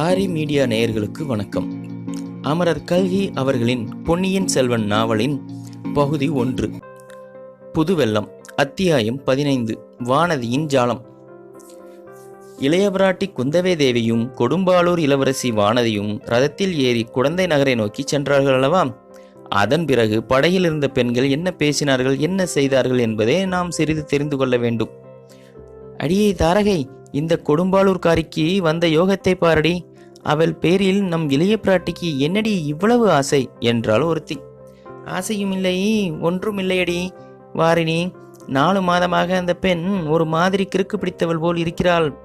ஆரி media நேயர்களுக்கு வணக்கம். அமரர் கல்கி அவர்களின் பொன்னியின் செல்வன் நாவலின் பகுதி ஒன்று. புதுவெள்ளம் அத்தியாயம் பதினைந்து வானதியின் ஜாலம். இளையபிராட்டி குந்தவை தேவியும் கொடும்பாளூர் இளவரசி வானதியும் ரதத்தில் ஏறி குழந்தை நகரை நோக்கி சென்றார்கள் அல்லவா? அதன் பிறகு படையில் இருந்த பெண்கள் என்ன பேசினார்கள் என்ன செய்தார்கள் என்பதை நாம் சிறிது தெரிந்து கொள்ள வேண்டும். அடியே தாரகை இந்த கொடும்பாலூர்காரிக்கு வந்த யோகத்தை பாரடி. அவள் பேரில் நம் இளைய பிராட்டிக்கு என்னடி இவ்வளவு ஆசை? என்றாள் ஒருத்தி. ஆசையும் இல்லை ஒன்றும் இல்லையடி. வாரிணி நாலு மாதமாக அந்த பெண் ஒரு மாதிரி கிறுக்கு பிடித்தவள் போல் இருக்கிறாள்.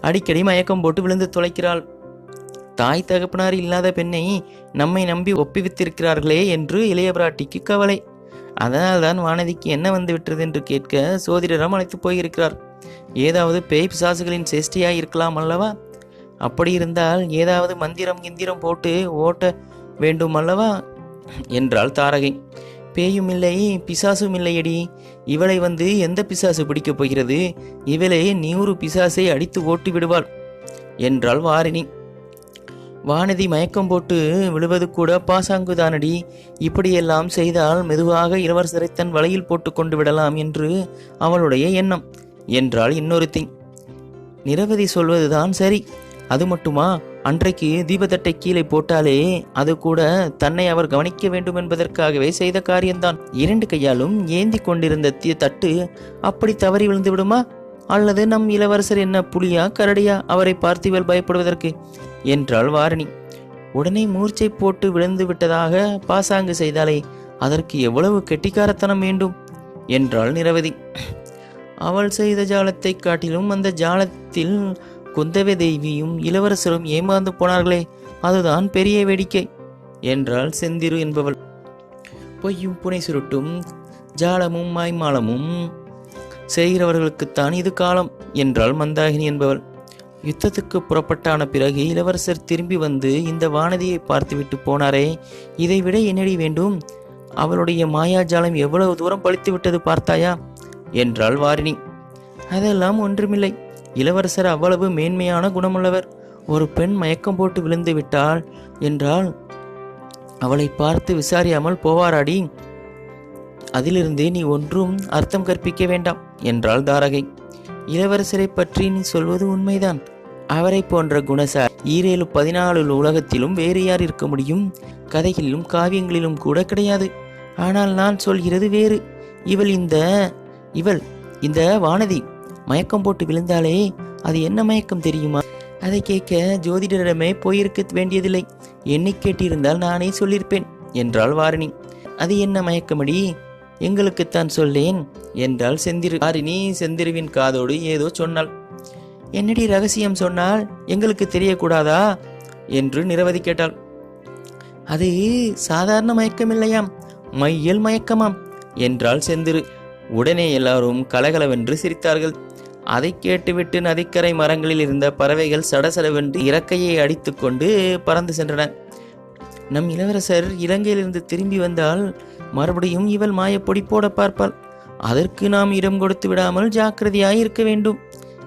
அடிக்கடி மயக்கம் போட்டு விழுந்து தொலைக்கிறாள். தாய் தகப்பனார் இல்லாத பெண்ணை நம்மை நம்பி ஒப்புவித்திருக்கிறார்களே என்று இளைய பிராட்டிக்கு கவலை. அதனால்தான் வானதிக்கு என்ன வந்து விட்டது என்று கேட்க சோதிடரம் அழைத்து போயிருக்கிறார். ஏதாவது பேய் பிசாசுகளின் சேஷ்டியாய் இருக்கலாம் அல்லவா? அப்படி இருந்தால் ஏதாவது மந்திரம் இந்திரம் போட்டு ஓட்ட வேண்டும் அல்லவா? என்றாள் தாரகை. பேயும் இல்லை பிசாசும் இல்லையடி. இவளை வந்து எந்த பிசாசு பிடிக்கப் போகிறது? இவளை நூறு பிசாசை அடித்து ஓட்டி விடுவாள் என்றாள் வாரிணி. வானதி மயக்கம் போட்டு விழுவது கூட பாசாங்குதானடி இப்படியெல்லாம் செய்தால் மெதுவாக இளவரசரை தன் வலையில் போட்டு கொண்டு விடலாம் என்று அவளுடைய எண்ணம் என்றாள் இன்னொருத்தி. நிரவதி சொல்வதுதான் சரி. அது மட்டுமா? அன்றைக்கு தீபத்தட்டை கீழே போட்டாலே அது கூட தன்னை அவர் கவனிக்க வேண்டும் என்பதற்காகவே செய்த காரியம்தான். இரண்டு கையாலும் ஏந்தி கொண்டிருந்த தீ தட்டு அப்படி தவறி விழுந்து விடுமா? அல்லது நம் இளவரசர் என்ன புலியா கரடியா? அவரை பார்த்திவள் பயப்படுவதற்கு. என்றாள் வாரணி. உடனே மூர்ச்சை போட்டு விழுந்து விட்டதாக பாசாங்கு செய்தாலே அதற்கு எவ்வளவு கெட்டிக்காரத்தனம் வேண்டும்? என்றாள் நிரவதி. அவள் செய்த ஜாலத்தை காட்டிலும் அந்த ஜாலத்தில் குந்தவை தேவியும் இளவரசரும் ஏமாந்து போனார்களே அதுதான் பெரிய வேடிக்கை என்றாள் செந்திரு என்பவள். பொய்யும் புனை சுருட்டும் ஜாலமும் மாய்மாலமும் செய்கிறவர்களுக்குத்தான் இது காலம் என்றாள் மந்தாகினி என்பவள். யுத்தத்துக்கு புறப்பட்டான பிறகு இளவரசர் திரும்பி வந்து இந்த வானதியை பார்த்துவிட்டு போனாரே இதைவிட என்னடி வேண்டும்? அவளுடைய மாயாஜாலம் எவ்வளவு தூரம் பழித்து விட்டது பார்த்தாயா? என்றாள் வாரிணி. அதெல்லாம் ஒன்றுமில்லை. இளவரசர் அவ்வளவு மேன்மையான குணமுள்ளவர். ஒரு பெண் மயக்கம் போட்டு விழுந்து விட்டாள் என்றால் அவளை பார்த்து விசாரியாமல் போவாராடி. அதிலிருந்து நீ ஒன்றும் அர்த்தம் கற்பிக்க வேண்டாம் என்றாள் தாரகை. இளவரசரை பற்றி நீ சொல்வது உண்மைதான். அவரை போன்ற குணசார் ஈரேழு பதினாலு உலகத்திலும் வேறு யார் இருக்க முடியும்? கதைகளிலும் காவியங்களிலும் கூட கிடையாது. ஆனால் நான் சொல்கிறது வேறு. இவள் இந்த இவள் இந்த வானதி. மயக்கம் போட்டு விழுந்தாலே அது என்ன மயக்கம் தெரியுமா? அதை கேட்க ஜோதிடரிடமே போயிருக்க வேண்டியதில்லை. என்னை கேட்டிருந்தால் நானே சொல்லியிருப்பேன் என்றாள் வாரிணி. அது என்ன மயக்கமடி? எங்களுக்குத்தான் சொல்லேன் என்றால் செந்திரு. வாரிணி செந்திருவின் காதோடு ஏதோ சொன்னாள். என்னடி ரகசியம் சொன்னால் எங்களுக்கு தெரியக்கூடாதா? என்று நிரவதி கேட்டாள். அது சாதாரண மயக்கமில்லையாம் மையல் மயக்கமாம் என்றாள் செந்திரு. உடனே எல்லாரும் கலகலவென்று சிரித்தார்கள். அதை கேட்டுவிட்டு நதிக்கரை மரங்களில் இருந்த பறவைகள் சடசடவென்று இறக்கையை அடித்துக்கொண்டு பறந்து சென்றன. நம் இளவரசர் இலங்கையிலிருந்து திரும்பி வந்தால் மறுபடியும் இவள் மாயப்பொடி போட பார்ப்பாள். அதற்கு நாம் இடம் கொடுத்து விடாமல் ஜாக்கிரதையாய் இருக்க வேண்டும்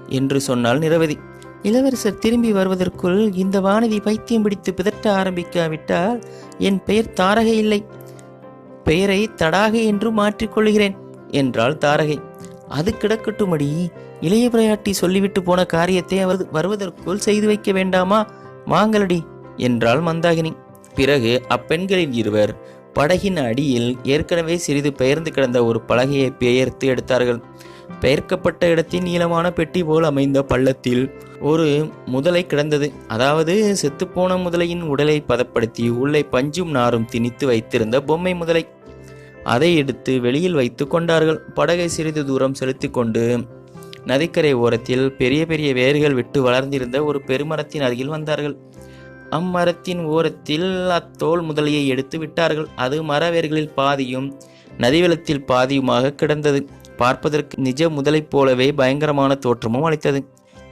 என்று சொன்னாள் நிரவதி. இளவரசர் திரும்பி வருவதற்குள் இந்த வானதி பைத்தியம் பிடித்து பிதற்ற ஆரம்பிக்காவிட்டால் என் பெயர் தாரகை இல்லை. பெயரை தடாகை என்று மாற்றிக்கொள்கிறேன் என்றாள் தாரகை. அது கிடக்கட்டுமடி இளைய பிரையாட்டி சொல்லிவிட்டு போன காரியத்தை அவர் வருவதற்குள் செய்து வைக்க வேண்டாமா? வாங்களடி என்றாள் மந்தாகினி. பிறகு அப்பெண்களின் இருவர் படகின் அடியில் ஏற்கனவே சிறிது பெயர்ந்து கிடந்த ஒரு பலகையை பெயர்த்து எடுத்தார்கள். பெயர்க்கப்பட்ட இடத்தின் நீளமான பெட்டி போல் அமைந்த பள்ளத்தில் ஒரு முதலை கிடந்தது. அதாவது செத்துப்போன முதலையின் உடலை பதப்படுத்தி உள்ளே பஞ்சும் நாரும் திணித்து வைத்திருந்த பொம்மை முதலை. அதை எடுத்து வெளியில் வைத்து கொண்டார்கள். படகை சிறிது தூரம் செலுத்தி கொண்டு நதிக்கரை ஓரத்தில் பெரிய பெரிய வேர்கள் விட்டு வளர்ந்திருந்த ஒரு பெருமரத்தின் அருகில் வந்தார்கள். அம்மரத்தின் ஓரத்தில் அத்தோல் முதலையை எடுத்து விட்டார்கள். அது மரவேர்களில் பாதியும் நதிவெளத்தில் பாதியுமாக கிடந்தது. பார்ப்பதற்கு நிஜ முதலைப் போலவே பயங்கரமான தோற்றமும் அளித்தது.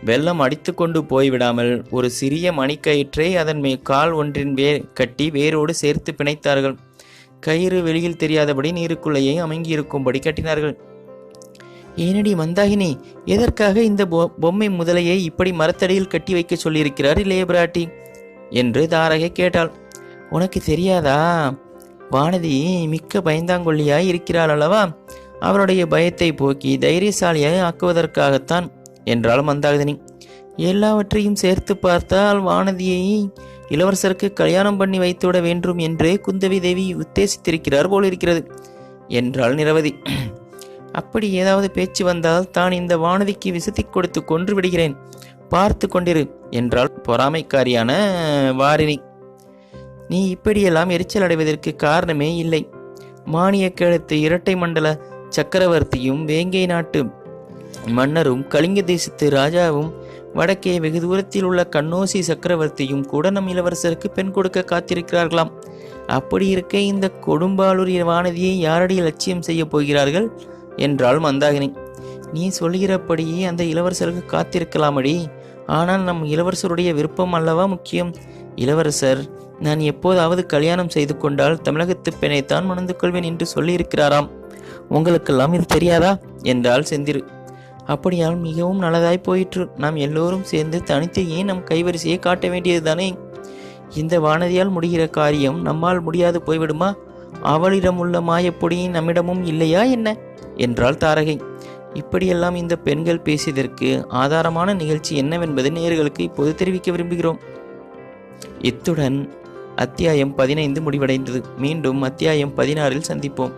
வெள்ளம் அடித்து கொண்டு போய்விடாமல் ஒரு சிறிய மணிக்கயிற்றை அதன் மே கால் ஒன்றின் வேர் கட்டி வேரோடு சேர்த்து பிணைத்தார்கள். கயிறு வெளியில் தெரியாதபடி நீருக்குள்ளேயே அமங்கியிருக்கும்படி கட்டினார்கள். ஏனடி மந்தாகினி எதற்காக இந்த பொ- பொம்மை முதலையை இப்படி மரத்தடியில் கட்டி வைக்க சொல்லியிருக்கிறார் இளைய பிராட்டி? என்று தாரகை கேட்டாள். உனக்கு தெரியாதா? வானதி மிக்க பயந்தாங்கொல்லியாய் இருக்கிறாள் அல்லவா? அவருடைய பயத்தை போக்கி தைரியசாலியாய் ஆக்குவதற்காகத்தான் என்றாள் மந்தாகினி. எல்லாவற்றையும் சேர்த்து பார்த்தால் வானதியை இளவரசருக்கு கல்யாணம் பண்ணி வைத்துவிட வேண்டும் என்றே குந்தவி தேவி உத்தேசித்திருக்கிறார் போலிருக்கிறது என்றாள் நிரவதி. அப்படி ஏதாவது பேச்சு வந்தால் தான் இந்த வானதிக்கு விசத்தி கொடுத்து கொன்று விடுகிறேன். பார்த்து கொண்டிரு என்றால் பொறாமைக்காரியான வாரிணி. நீ இப்படியெல்லாம் எரிச்சல் அடைவதற்கு காரணமே இல்லை. மானிய கிழத்து இரட்டை மண்டல சக்கரவர்த்தியும் வேங்கை நாட்டு மன்னரும் கலிங்க தேசத்து ராஜாவும் வடக்கே வெகு தூரத்தில் உள்ள கண்ணோசி சக்கரவர்த்தியும் கூட நம் இளவரசருக்கு பெண் கொடுக்க காத்திருக்கிறார்களாம். அப்படி இருக்க இந்த கொடும்பாளூர் வானதியை யாரடி லட்சியம் செய்ய போகிறார்கள்? என்றாள் மந்தாகினி. நீ சொல்கிறபடியே அந்த இளவரசருக்கு காத்திருக்கலாமடி. ஆனால் நம் இளவரசருடைய விருப்பம் அல்லவா முக்கியம்? இளவரசர் நான் எப்போதாவது கல்யாணம் செய்து கொண்டால் தமிழகத்து பெண்ணைத்தான் மணந்து கொள்வேன் என்று சொல்லியிருக்கிறாராம். உங்களுக்கெல்லாம் இது தெரியாதா? என்றாள் செந்திரு அப்படியால் மிகவும் நல்லதாய் போயிற்று. நாம் எல்லோரும் சேர்ந்து தனித்து ஏன் நம் கைவரிசையை காட்ட வேண்டியதுதானே? இந்த வானதியால் முடிகிற காரியம் நம்மால் முடியாது போய்விடுமா? அவளிடம் உள்ள மாயப்பொடி நம்மிடமும் இல்லையா என்ன? என்றாள் தாரகை. இப்படியெல்லாம் இந்த பெண்கள் பேசியதற்கு ஆதாரமான நிகழ்ச்சி என்னவென்பது நேயர்களுக்கு இப்போது தெரிவிக்க விரும்புகிறோம். இத்துடன் அத்தியாயம் பதினைந்து முடிவடைந்தது. மீண்டும் அத்தியாயம் பதினாறில் சந்திப்போம்.